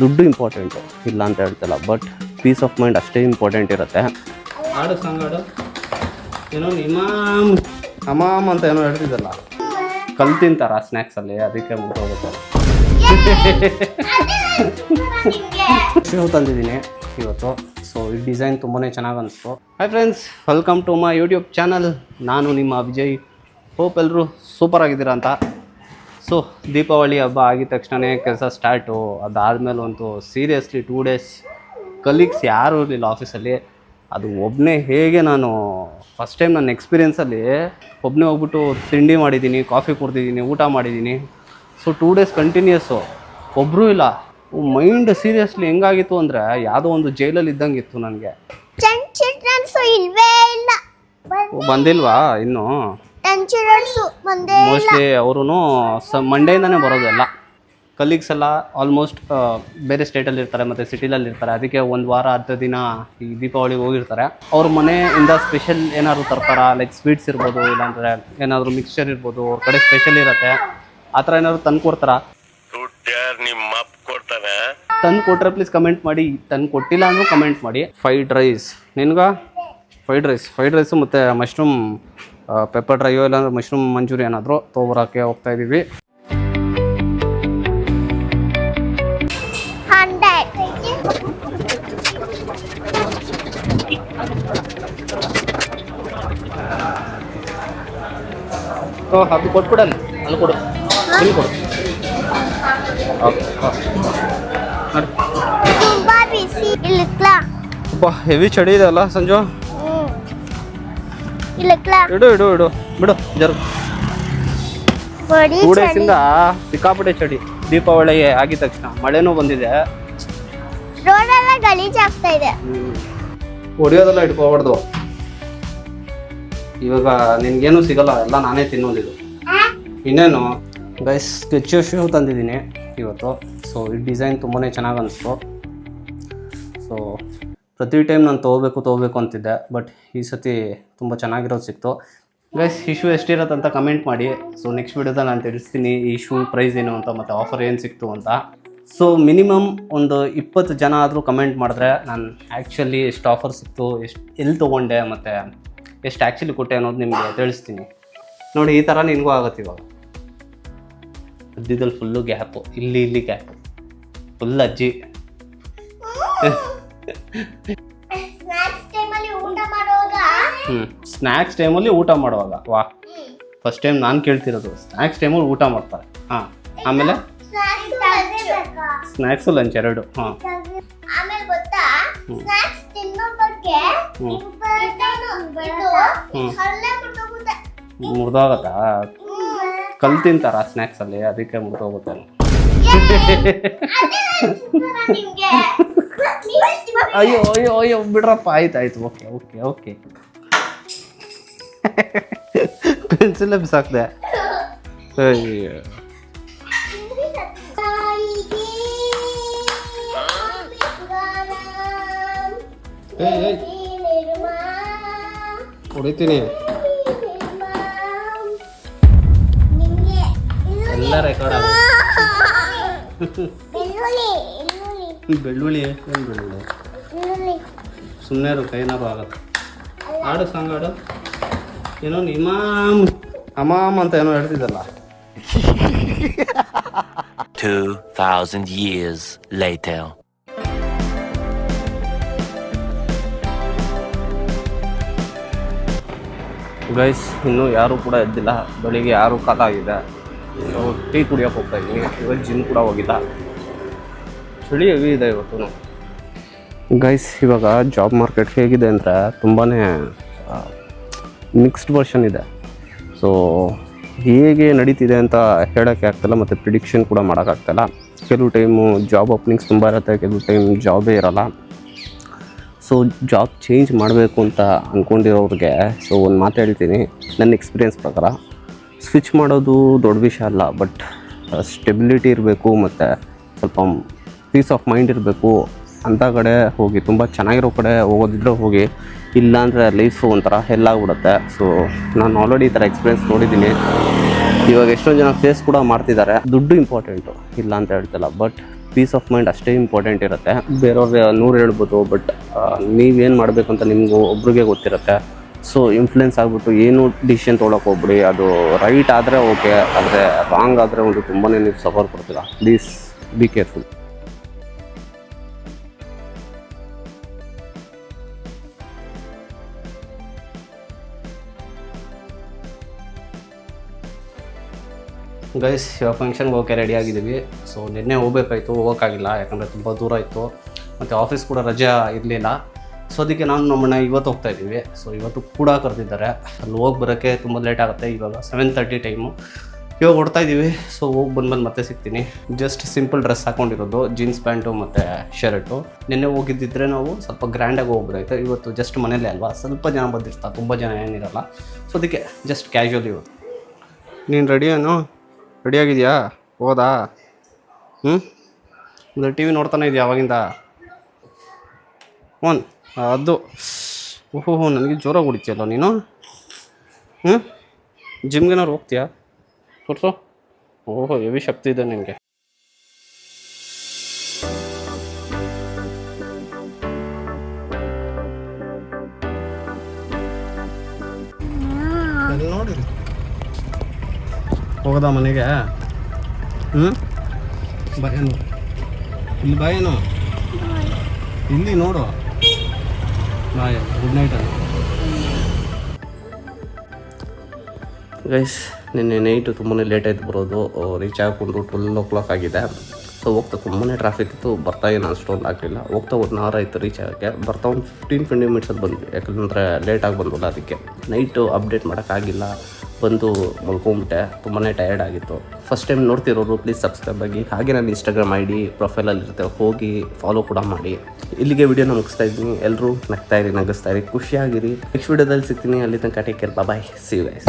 ದುಡ್ಡು ಇಂಪಾರ್ಟೆಂಟು ಇಲ್ಲ ಅಂತ ಹೇಳ್ತಲ್ಲ ಬಟ್ ಪೀಸ್ ಆಫ್ ಮೈಂಡ್ ಅಷ್ಟೇ ಇಂಪಾರ್ಟೆಂಟ್ ಇರುತ್ತೆ. ಹಾಡು ಸಾಂಗ್ ಹಾಡು ಏನೋ ಇಮಾಮ್ ಅಮಾಮ್ ಅಂತ ಏನೋ ಹೇಳ್ತಿದ್ದಲ್ಲ. ಕಲ್ ತಿಂತಾರ ಸ್ನ್ಯಾಕ್ಸಲ್ಲಿ ಅದಕ್ಕೆ ಹೋಗುತ್ತೆ ಶೂ ತಂದಿದ್ದೀನಿ ಇವತ್ತು. ಸೊ ಈ ಡಿಸೈನ್ ತುಂಬಾ ಚೆನ್ನಾಗಿ ಅನಿಸ್ತು. Hi friends welcome to my YouTube channel ನಾನು ನಿಮ್ಮ ವಿಜಯ್. ಹೋಪ್ ಎಲ್ಲರೂ ಸೂಪರ್ ಆಗಿದ್ದೀರಾ ಅಂತ. ಸೊ ದೀಪಾವಳಿ ಹಬ್ಬ ಆಗಿದ ತಕ್ಷಣವೇ ಕೆಲಸ ಸ್ಟಾರ್ಟು ಅದಾದಮೇಲೆ ಒಂದು ಸೀರಿಯಸ್ಲಿ ಟೂ ಡೇಸ್ ಕಲೀಗ್ಸ್ ಯಾರೂ ಇರಲಿಲ್ಲ ಆಫೀಸಲ್ಲಿ ಅದು ಒಬ್ಬನೇ ಹೇಗೆ ನಾನು ಫಸ್ಟ್ ಟೈಮ್ ನನ್ನ ಎಕ್ಸ್ಪೀರಿಯೆನ್ಸಲ್ಲಿ ಒಬ್ಬನೇ ಹೋಗ್ಬಿಟ್ಟು ತಿಂಡಿ ಮಾಡಿದ್ದೀನಿ ಕಾಫಿ ಕುಡ್ದಿದ್ದೀನಿ ಊಟ ಮಾಡಿದ್ದೀನಿ ಸೊ ಟೂ ಡೇಸ್ ಕಂಟಿನ್ಯೂಸು ಒಬ್ಬರೂ ಇಲ್ಲ. ಮೈಂಡ್ ಸೀರಿಯಸ್ಲಿ ಹೆಂಗಾಗಿತ್ತು ಅಂದರೆ ಯಾವುದೋ ಒಂದು ಜೈಲಲ್ಲಿ ಇದ್ದಂಗೆ ಇತ್ತು ನನಗೆ ಬಂದಿಲ್ವಾ ಇನ್ನೂ? ಒಂದೇ ಮೋಸ್ಟ್ಲಿ ಅವರು ಸ ಮಂಡೆಯಿಂದನೇ ಬರೋದು ಎಲ್ಲ. ಕಲೀಗ್ಸ್ ಎಲ್ಲ ಆಲ್ಮೋಸ್ಟ್ ಬೇರೆ ಸ್ಟೇಟಲ್ಲಿ ಇರ್ತಾರೆ ಮತ್ತು ಸಿಟಿಲಲ್ಲಿ ಇರ್ತಾರೆ. ಅದಕ್ಕೆ ಒಂದು ವಾರ ಹತ್ತು ದಿನ ಈ ದೀಪಾವಳಿಗೆ ಹೋಗಿರ್ತಾರೆ. ಅವ್ರ ಮನೆಯಿಂದ ಸ್ಪೆಷಲ್ ಏನಾದರೂ ತರ್ತಾರ ಲೈಕ್ ಸ್ವೀಟ್ಸ್ ಇರ್ಬೋದು ಇಲ್ಲಾಂದರೆ ಏನಾದರೂ ಮಿಕ್ಸ್ಚರ್ ಇರ್ಬೋದು ಅವ್ರ ಕಡೆ ಸ್ಪೆಷಲ್ ಇರುತ್ತೆ. ಆ ಥರ ಏನಾದ್ರು ತಂದು ಕೊಡ್ತಾರಾ? ನಿಮ್ಮ ಅಪ್ಪ ಕೊಡ್ತಾನೆ ತಂದು ಕೊಟ್ಟರೆ ಪ್ಲೀಸ್ ಕಮೆಂಟ್ ಮಾಡಿ. ತಂದು ಕೊಟ್ಟಿಲ್ಲ ಅಂದರೂ ಕಮೆಂಟ್ ಮಾಡಿ. ಫ್ರೈಡ್ ರೈಸ್ ನಿನ್ಗ? ಫ್ರೈಡ್ ರೈಸ್ ಫ್ರೈಡ್ ರೈಸು ಮತ್ತು ಮಶ್ರೂಮ್ ಪೆಪ್ಪರ್ ಡ್ರೈಯೋ ಇಲ್ಲಾಂದ್ರೆ ಮಶ್ರೂಮ್ ಮಂಚೂರಿ ಏನಾದರೂ ತೊಗೊಬರೋಕ್ಕೆ ಹೋಗ್ತಾ ಇದ್ದೀವಿ ಅದು ಕೊಟ್ಬಿಡಲ್ಲ. ಅಲ್ಲಿ ಕೊಡು. ಇಲ್ಲಿ ಕೊಡು. ತುಂಬಾ ಹೆವಿ ಚಳಿ ಇದೆ ಅಲ್ಲ ಸಂಜು? ಇಲ್ಲಕ್ಲ ಇಡು ಇಡು ಇಡು. ಬಿಡು ಜರು. ಟೂ ಸಿಕ್ಕಾಪಟ್ಟೆ ಚಳಿ ದೀಪಾವಳಿಗೆ ಆಗಿದ ತಕ್ಷಣ ಮಳೆನೂ ಬಂದಿದೆ. ರೋಡೆಲ್ಲ ಇದೆ. ಹೊಡಿಯೋದೆಲ್ಲ ಇಟ್ಕೋಬಾರ್ದು. ಇವಾಗ ನಿನ್ಗೇನು ಸಿಗಲ್ಲ ಎಲ್ಲ ನಾನೇ ತಿನ್ನೋದಿದು ಇನ್ನೇನು? ಗೈಸ್ ಸ್ಕೆಚ್ ಶೂ ತಂದಿದ್ದೀನಿ ಇವತ್ತು. ಸೊ ಈ ಡಿಸೈನ್ ತುಂಬಾ ಚೆನ್ನಾಗಿ ಅನಿಸ್ತು. ಸೊ ಪ್ರತಿ ಟೈಮ್ ನಾನು ತೊಗೋಬೇಕು ತೊಗೋಬೇಕು ಅಂತಿದ್ದೆ ಬಟ್ ಈ ಸತಿ ತುಂಬ ಚೆನ್ನಾಗಿರೋದು ಸಿಕ್ತು. ಗೈಸ್ ಈ ಶೂ ಎಷ್ಟಿರುತ್ತೆ ಅಂತ ಕಮೆಂಟ್ ಮಾಡಿ. ಸೊ ನೆಕ್ಸ್ಟ್ ವಿಡಿಯೋದಲ್ಲಿ ನಾನು ತಿಳಿಸ್ತೀನಿ ಈ ಶೂ ಪ್ರೈಸ್ ಏನು ಅಂತ ಮತ್ತು ಆಫರ್ ಏನು ಸಿಕ್ತು ಅಂತ. ಸೊ ಮಿನಿಮಮ್ ಒಂದು ಇಪ್ಪತ್ತು ಜನ ಆದರೂ ಕಮೆಂಟ್ ಮಾಡಿದ್ರೆ ನಾನು ಆ್ಯಕ್ಚುಲಿ ಎಷ್ಟು ಆಫರ್ ಸಿಕ್ತು, ಎಷ್ಟು ಎಲ್ಲಿ ತೊಗೊಂಡೆ ಮತ್ತು ಎಷ್ಟು ಆ್ಯಕ್ಚುಲಿ ಕೊಟ್ಟೆ ಅನ್ನೋದು ನಿಮಗೆ ತಿಳಿಸ್ತೀನಿ. ನೋಡಿ, ಈ ಥರ ನಿನಗೂ ಆಗುತ್ತೆ ಇವಾಗ. ಮಧ್ಯದಲ್ಲಿ ಫುಲ್ಲು ಗ್ಯಾಪು ಇಲ್ಲಿ ಇಲ್ಲಿ ಗ್ಯಾಪು ಫುಲ್ ಅಜ್ಜಿ. ಸ್ನಾಕ್ಸ್ ಟೈಮಲ್ಲಿ ಊಟ ಮಾಡುವಾಗ? ಹ್ಞೂ ಸ್ನ್ಯಾಕ್ಸ್ ಟೈಮಲ್ಲಿ ಊಟ ಮಾಡುವಾಗ. ವಾ. ಫಸ್ಟ್ ಟೈಮ್ ನಾನು ಕೇಳ್ತಿರೋದು ಸ್ನ್ಯಾಕ್ಸ್ ಟೈಮಲ್ಲಿ ಊಟ ಮಾಡ್ತಾರೆ. ಹಾಂ ಆಮೇಲೆ? ಸ್ನ್ಯಾಕ್ಸು ಲಂಚ್ ಎರಡು ಹಾಂ. ಆಮೇಲೆ ಗೊತ್ತಾ? ತಿನ್ನೋ ಬಗ್ಗೆ ಮುರಿದೋಗತ್ತಾ? ಕಲ್ ತಿಂತಾರ ಸ್ನ್ಯಾಕ್ಸಲ್ಲಿ ಅದಕ್ಕೆ ಮುರಿದೋಗುತ್ತೆ ನಿಮ್ಗೆ? ಅಯ್ಯೋ ಅಯ್ಯೋ ಅಯ್ಯೋ ಬಿಡ್ರಪ್ಪ ಆಯ್ತು ಆಯ್ತು ಓಕೆ ಓಕೆ ಓಕೆ. ಪೆನ್ಸಿಲ್ ಬಿಸಾಕ್ದೆ ಅಯ್ಯೋ. ಹೊಡಿತೀನಿ ಎಲ್ಲ ರೆಕಾರ್ಡ್ ಆಗುತ್ತೆ. ಬೆಳ್ಳುಳ್ಳಿ ಬೆಳ್ಳುಳ್ಳಿ ಏನು ಬೆಳ್ಳುಳ್ಳಿ. ಸುಮ್ಮನೆ ಇರು ಕೈನಾರು ಆಗತ್ತೆ. ಆಡು ಸಾಂಗ್ ಆಡು. ಏನೋ ಇಮಾಮ್ ಅಮಾಮ್ ಅಂತ ಏನೋ ಹೇಳ್ತಿದ್ದಲ್ಲ. 2000 years later. ಗೈಸ್ ಇನ್ನೂ ಯಾರೂ ಕೂಡ ಎದ್ದಿಲ್ಲ. ಬೆಳಿಗ್ಗೆ ಯಾರು ಕಾಲ ಆಗಿದೆ. ಸೊ ಟೀ ಕುಡಿಯೋಕೆ ಹೋಗ್ತಾ ಇದ್ದೀನಿ ಇವಾಗ ಜಿಮ್ ಕೂಡ ಹೋಗಿಲ್ಲ. ಚಳಿ ಹೆವಿ ಇದೆ ಇವತ್ತು. ಗೈಸ್ ಇವಾಗ ಜಾಬ್ ಮಾರ್ಕೆಟ್ ಹೇಗಿದೆ ಅಂದರೆ ತುಂಬಾ ಮಿಕ್ಸ್ಡ್ ವರ್ಷನ್ ಇದೆ. ಸೊ ಹೇಗೆ ನಡೀತಿದೆ ಅಂತ ಹೇಳೋಕ್ಕೆ ಆಗ್ತಲ್ಲ ಮತ್ತು ಪ್ರಿಡಿಕ್ಷನ್ ಕೂಡ ಮಾಡೋಕ್ಕಾಗ್ತಾಯಿಲ್ಲ ಕೆಲವು ಟೈಮು ಜಾಬ್ ಓಪನಿಂಗ್ಸ್ ತುಂಬ ಇರುತ್ತೆ, ಕೆಲವು ಟೈಮ್ ಜಾಬೇ ಇರೋಲ್ಲ. ಸೊ ಜಾಬ್ ಚೇಂಜ್ ಮಾಡಬೇಕು ಅಂತ ಅಂದ್ಕೊಂಡಿರೋರಿಗೆ ಸೊ ಒಂದು ಮಾತು ಹೇಳ್ತೀನಿ. ನನ್ನ ಎಕ್ಸ್ಪೀರಿಯನ್ಸ್ ಪ್ರಕಾರ ಸ್ವಿಚ್ ಮಾಡೋದು ದೊಡ್ಡ ವಿಷಯ ಅಲ್ಲ ಬಟ್ ಸ್ಟೆಬಿಲಿಟಿ ಇರಬೇಕು ಮತ್ತು ಸ್ವಲ್ಪ ಪೀಸ್ ಆಫ್ ಮೈಂಡ್ ಇರಬೇಕು ಅಂಥ ಕಡೆ ಹೋಗಿ, ತುಂಬ ಚೆನ್ನಾಗಿರೋ ಕಡೆ ಹೋಗೋದಿದ್ರೆ ಹೋಗಿ, ಇಲ್ಲಾಂದರೆ ಲೈಫು ಒಂಥರ ಹೆಲ್ಲಾಗ್ಬಿಡುತ್ತೆ ಸೊ ನಾನು ಆಲ್ರೆಡಿ ಈ ಥರ ಎಕ್ಸ್ಪೀರಿಯನ್ಸ್ ನೋಡಿದ್ದೀನಿ. ಇವಾಗ ಎಷ್ಟೊಂದು ಜನ ಫೇಸ್ ಕೂಡ ಮಾಡ್ತಿದ್ದಾರೆ. ದುಡ್ಡು ಇಂಪಾರ್ಟೆಂಟು ಇಲ್ಲ ಅಂತ ಹೇಳ್ತಿಲ್ಲ ಬಟ್ ಪೀಸ್ ಆಫ್ ಮೈಂಡ್ ಅಷ್ಟೇ ಇಂಪಾರ್ಟೆಂಟ್ ಇರುತ್ತೆ. ಬೇರೆಯವ್ರಿಗೆ ನೂರು ಹೇಳ್ಬೋದು ಬಟ್ ನೀವೇನು ಮಾಡಬೇಕು ಅಂತ ನಿಮಗೂ ಒಬ್ರಿಗೆ ಗೊತ್ತಿರುತ್ತೆ. ಸೊ ಇನ್ಫ್ಲುಯೆನ್ಸ್ ಆಗಿಬಿಟ್ಟು ಏನು ಡಿಸಿಷನ್ ತೊಗೊಳಕ್ಕೆ ಹೋಗ್ಬಿಡಿ, ಅದು ರೈಟ್ ಆದರೆ ಓಕೆ ಆದರೆ ರಾಂಗ್ ಆದರೆ ಒಂದು ತುಂಬಾ ನೀವು ಸಫರ್ ಕೊಡ್ತೀರಾ. ಪ್ಲೀಸ್ ಬಿ ಕೇರ್ಫುಲ್ ಗೈಸ್ ಇವಾಗ ಫಂಕ್ಷನ್ಗೆ ಹೋಗೋಕೆ ರೆಡಿ ಆಗಿದ್ದೀವಿ. ಸೊ ನಿನ್ನೆ ಹೋಗ್ಬೇಕಾಯ್ತು, ಹೋಗೋಕ್ಕಾಗಿಲ್ಲ, ಯಾಕಂದರೆ ತುಂಬ ದೂರ ಇತ್ತು. ಮತ್ತು ಆಫೀಸ್ ಕೂಡ ರಜೆ ಇರಲಿಲ್ಲ. ಸೊ ಅದಕ್ಕೆ ನಾನು ನಮ್ಮಣ್ಣ ಇವತ್ತು ಹೋಗ್ತಾ ಇದ್ದೀವಿ. ಸೊ ಇವತ್ತು ಕೂಡ ಕರೆದಿದ್ದಾರೆ. ಅಲ್ಲಿ ಹೋಗಿ ಬರೋಕ್ಕೆ ತುಂಬ ಲೇಟ್ ಆಗುತ್ತೆ, ಇವಾಗ ಸೆವೆನ್ ತರ್ಟಿ ಟೈಮು ಇವಾಗ ಹೊಡ್ತಾ ಇದ್ದೀವಿ. ಸೊ ಹೋಗಿ ಬಂದ್ಮೇಲೆ ಮತ್ತೆ ಸಿಗ್ತೀನಿ. ಜಸ್ಟ್ ಸಿಂಪಲ್ ಡ್ರೆಸ್ ಹಾಕೊಂಡಿರೋದು ಜೀನ್ಸ್ ಪ್ಯಾಂಟು ಮತ್ತು ಶರ್ಟು ನಿನ್ನೆ ಹೋಗಿದ್ದಿದ್ರೆ ನಾವು ಸ್ವಲ್ಪ ಗ್ರ್ಯಾಂಡಾಗಿ ಹೋಗ್ಬೋದಾಯ್ತು ಇವತ್ತು ಜಸ್ಟ್ ಮನೇಲೇ ಅಲ್ವಾ? ಸ್ವಲ್ಪ ಜನ ಬಂದಿರ್ತಾ ತುಂಬ ಜನ ಏನಿರಲ್ಲ. ಸೊ ಅದಕ್ಕೆ ಜಸ್ಟ್ ಕ್ಯಾಶುವಲ್ ಇವತ್ತು. ನೀನು ರೆಡಿ ಏನು? ರೆಡಿಯಾಗಿದೆಯಾ? ಹೋದಾ ಹ್ಞೂ ಅಂದರೆ ಟಿ ವಿ ನೋಡ್ತಾನೆ ಇದೆಯಾ ಅವಾಗಿಂದ? ಒನ್ ಅದು. ಓಹೋ ಹೋ ನನಗೆ ಜ್ವರ ಹೊಡಿತೀಯಲ್ಲ ನೀನು? ಹ್ಞೂ ಜಿಮ್ಗೆನಾರು ಹೋಗ್ತೀಯಾ? ತೋರಿಸು. ಓಹೋ ಹೆವಿ ಶಕ್ತಿ ಇದೆ ನಿನಗೆ ಹೋಗದ ಮನೆಗೆ. ಹ್ಮ್? ಬಾಯೇನು ಇಲ್ಲಿ ಬಾಯೇನು ಇಲ್ಲಿ ನೋಡು. ಬಾಯ್ ಗುಡ್ ನೈಟ್ ಗೈಸ್ ನಿನ್ನೆ ನೈಟು ತುಂಬಾ ಲೇಟ್ ಆಯ್ತು ಬರೋದು. ರೀಚ್ ಹಾಕೊಂಡು ಟ್ವೆಲ್ ಓ ಕ್ಲಾಕ್ ಆಗಿದೆ. ಸೊ ಹೋಗ್ತಾ ತುಂಬಾ ಟ್ರಾಫಿಕ್ ಇತ್ತು. ಬರ್ತಾ ಏನು ಅಷ್ಟೊಂದು ಆಗಲಿಲ್ಲ. ಹೋಗ್ತಾ ಒಂದು ಅವರ್ ಆಯಿತು ರೀಚ್ ಆಗೋಕ್ಕೆ. ಬರ್ತಾ ಒಂದು ಫಿಫ್ಟೀನ್ ಟ್ವೆಂಟಿ ಮಿನಿಟ್ಸಲ್ಲಿ ಬಂದ್ವಿ. ಯಾಕಂದರೆ ಲೇಟಾಗಿ ಬಂದಿಲ್ಲ ಅದಕ್ಕೆ. ನೈಟು ಅಪ್ಡೇಟ್ ಮಾಡೋಕ್ಕಾಗಿಲ್ಲ ಬಂದು ಮಲ್ಕೊಂಬಿಟ್ಟೆ ತುಂಬಾ ಟಯರ್ಡ್ ಆಗಿತ್ತು. ಫಸ್ಟ್ ಟೈಮ್ ನೋಡ್ತಿರೋರು ಪ್ಲೀಸ್ ಸಬ್ಸ್ಕ್ರೈಬ್ ಆಗಿ. ಹಾಗೆ ನನ್ನ ಇನ್ಸ್ಟಾಗ್ರಾಮ್ ಐ ಡಿ ಪ್ರೊಫೈಲಲ್ಲಿ ಇರುತ್ತೆ. ಹೋಗಿ ಫಾಲೋ ಕೂಡ ಮಾಡಿ. ಇಲ್ಲಿಗೆ ವಿಡಿಯೋನ ಮುಗಿಸ್ತಾ ಇದ್ದೀನಿ. ಎಲ್ಲರೂ ನಗ್ತಾ ಇರಿ, ನಗಿಸ್ತಾ ಇರಿ. ಖುಷಿಯಾಗಿರಿ. ನೆಕ್ಸ್ಟ್ ವಿಡಿಯೋದಲ್ಲಿ ಸಿಗ್ತೀನಿ. ಅಲ್ಲಿ ತನಕ take care bye see guys